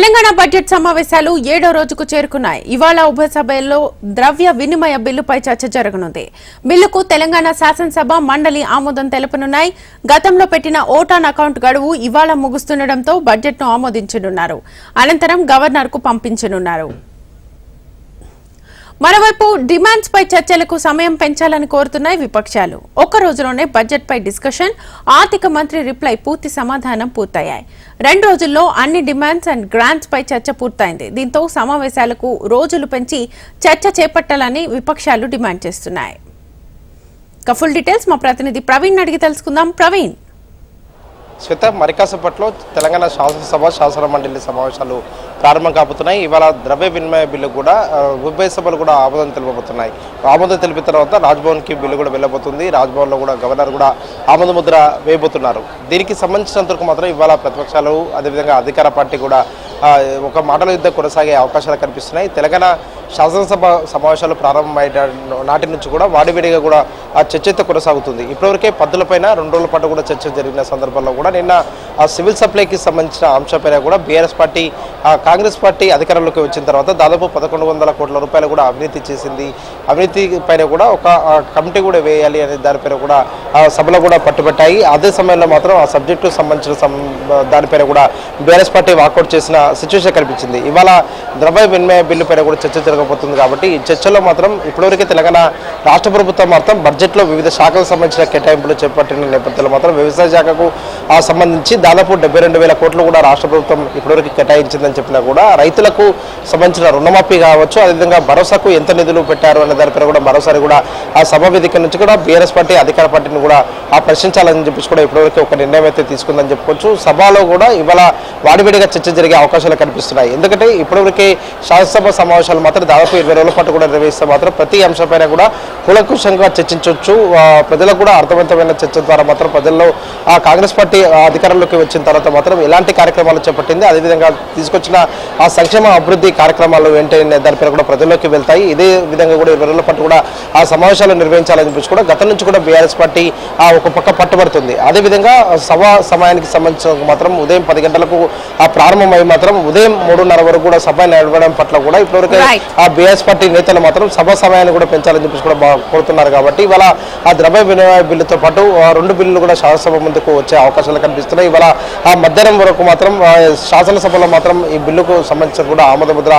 Telangana budget సమావేశాలు ఏడో రోజుకు చేరుకున్నాయి. ఇవాళ ఉభయ సభల్లో ద్రవ్య వినిమయ బిల్లుపై చర్చ జరగనుంది. బిల్లుకు తెలంగాణ శాసనసభ మండలి ఆమోదం తెలపనున్నాయి. గతంలో పెట్టిన ఓటాన్ అకౌంట్ గడువు ఇవాళ ముగుస్తుండటంతో బడ్జెట్ను ఆమోదించనున్నారు. అనంతరం గవర్నర్కు పంపించనున్నారు. మరోవైపు డిమాండ్స్ పై చర్చలకు సమయం పెంచాలని కోరుతున్నాయి విపక్షాలు. ఒక్క రోజులోనే బడ్జెట్ పై డిస్కషన్ ఆర్థిక మంత్రి రిప్లై పూర్తి సమాధానం పూర్తయ్యాయి. రెండు రోజుల్లో అన్ని డిమాండ్స్ అండ్ గ్రాంట్స్ పై చర్చ పూర్తయింది. దీంతో సమావేశాలకు రోజులు పెంచి చర్చ చేపట్టాలని విపక్షాలు డిమాండ్ చేస్తున్నాయి. ఫుల్ డీటెయిల్స్ మా ప్రతినిధి ప్రవీణ్ అడిగి తెలుసుకుందాం. ప్రవీణ్. శ్వేత మరికాసపట్లో తెలంగాణ శాసనసభ శాసన మండలి సమావేశాలు ప్రారంభం కాబోతున్నాయి. ఇవాళ ద్రవ్య వినిమయ బిల్లు కూడా ఉభయ సభలు కూడా ఆమోదం తెలుపబోతున్నాయి ఆమోదం తెలిపిన తర్వాత రాజ్భవన్కి బిల్లు కూడా వెళ్ళబోతుంది. రాజ్భవన్లో కూడా గవర్నర్ కూడా ఆమోద ముద్ర వేయబోతున్నారు. దీనికి సంబంధించినంత వరకు మాత్రం ఇవాళ ప్రతిపక్షాలు అదేవిధంగా అధికార పార్టీ కూడా ఒక మాటల యుద్ధం కొనసాగే అవకాశాలు కనిపిస్తున్నాయి. తెలంగాణ శాసనసభ సమావేశాలు ప్రారంభమైన నాటి నుంచి కూడా వాడివిడిగా కూడా ఆ చర్చ అయితే కొనసాగుతుంది. ఇప్పటివరకే పద్దులపైన రెండు రోజుల పాటు కూడా చర్చ జరిగిన సందర్భంలో కూడా నిన్న ఆ సివిల్ సప్లైకి సంబంధించిన అంశంపైన కూడా బీఆర్ఎస్ పార్టీ ఆ కాంగ్రెస్ పార్టీ అధికారంలోకి వచ్చిన తర్వాత దాదాపు పదకొండు వందల కోట్ల రూపాయలు కూడా అవినీతి చేసింది. అవినీతి పైన కూడా ఒక కమిటీ కూడా వేయాలి అనే దానిపైన కూడా ఆ సభలో కూడా పట్టుబట్టాయి. అదే సమయంలో మాత్రం ఆ సబ్జెక్టుకు సంబంధించిన సం- దానిపైన కూడా బీఆర్ఎస్ పార్టీ వాకౌట్ చేసిన సిచ్యువేషన్ కనిపించింది. ఇవాళ ద్రవ్య వినిమయ బిల్లు పైన కూడా చర్చ జరగబోతుంది కాబట్టి ఈ చర్చలో మాత్రం ఇప్పటివరకే తెలంగాణ రాష్ట్ర ప్రభుత్వం మాత్రం బడ్జెట్లో వివిధ శాఖలకు సంబంధించిన కేటాయింపులు చేపట్టిన నేపథ్యంలో మాత్రం వ్యవసాయ శాఖకు ఆ సంబంధించి దాదాపు డెబ్బై రెండు వేల కోట్లు కూడా రాష్ట్ర ప్రభుత్వం ఇప్పటివరకు కేటాయించిందని చెప్పినా కూడా రైతులకు సంబంధించిన రుణమాఫీ కావచ్చు అదేవిధంగా భరోసాకు ఎంత నిధులు పెట్టారు అనే దానిపైన కూడా మరోసారి కూడా ఆ సభ వేదిక నుంచి కూడా బీఆర్ఎస్ పార్టీ అధికార పార్టీని కూడా ఆ ప్రశ్నించాలని చెప్పేసి కూడా ఇప్పటివరకు ఒక నిర్ణయం అయితే తీసుకుందని చెప్పుకోవచ్చు. సభలో కూడా ఇవాళ వాడివేడిగా చర్చ జరిగే అవకాశాలు కనిపిస్తున్నాయి. ఎందుకంటే ఇప్పటివరకే శాసనసభ సమావేశాలు మాత్రం దాదాపు ఇరవై రోజుల పాటు కూడా నిర్వహిస్తే మాత్రం ప్రతి అంశంపైన కూడా కులకుశంగా చర్చించవచ్చు ప్రజలకు కూడా అర్థవంతమైన చర్చ ద్వారా మాత్రం ప్రజల్లో ఆ కాంగ్రెస్ పార్టీ అధికారంలోకి వచ్చిన తర్వాత మాత్రం ఎలాంటి కార్యక్రమాలు చేపట్టింది అదేవిధంగా తీసుకొచ్చిన ఆ సంక్షేమ అభివృద్ధి కార్యక్రమాలు ఏంటనే దానిపైన కూడా ప్రజల్లోకి వెళ్తాయి. ఇదే విధంగా కూడా ఇరవై రోజుల పాటు కూడా ఆ సమావేశాలు నిర్వహించాలని చెప్పేసి కూడా గతం నుంచి కూడా బీఆర్ఎస్ పార్టీ ఆ ఒక పక్క పట్టుబడుతుంది. అదేవిధంగా సభ సమయానికి సంబంధించిన మాత్రం ఉదయం పది గంటలకు ఆ ప్రారంభమై మాత్రం ఉదయం మూడున్నర వరకు కూడా సభ నడవడం పట్ల కూడా ఇప్పటివరకు ఆ బీఎస్ పార్టీ నేతలు మాత్రం సభ సమయాన్ని కూడా పెంచాలని చెప్పేసి కూడా కోరుతున్నారు కాబట్టి ఇవాళ ఆ ద్రవ్య వినిమయ బిల్లుతో పాటు రెండు బిల్లులు కూడా శాసనసభ ముందుకు వచ్చే అవకాశాలు కనిపిస్తున్నాయి. ఇవాళ ఆ మధ్యాహ్నం వరకు మాత్రం శాసనసభలో మాత్రం ఈ బిల్లుకు సంబంధించిన కూడా ఆమోద ముద్ర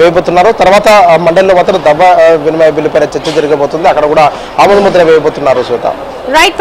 వేయబోతున్నారు. తర్వాత ఆ మండలిలో మాత్రం ద్రవ్య ఆ, వినిమయ బిల్లు చర్చ జరగబోతుంది అక్కడ కూడా ఆమోద ముద్ర వేయబోతున్నారు శ్వేత రైట్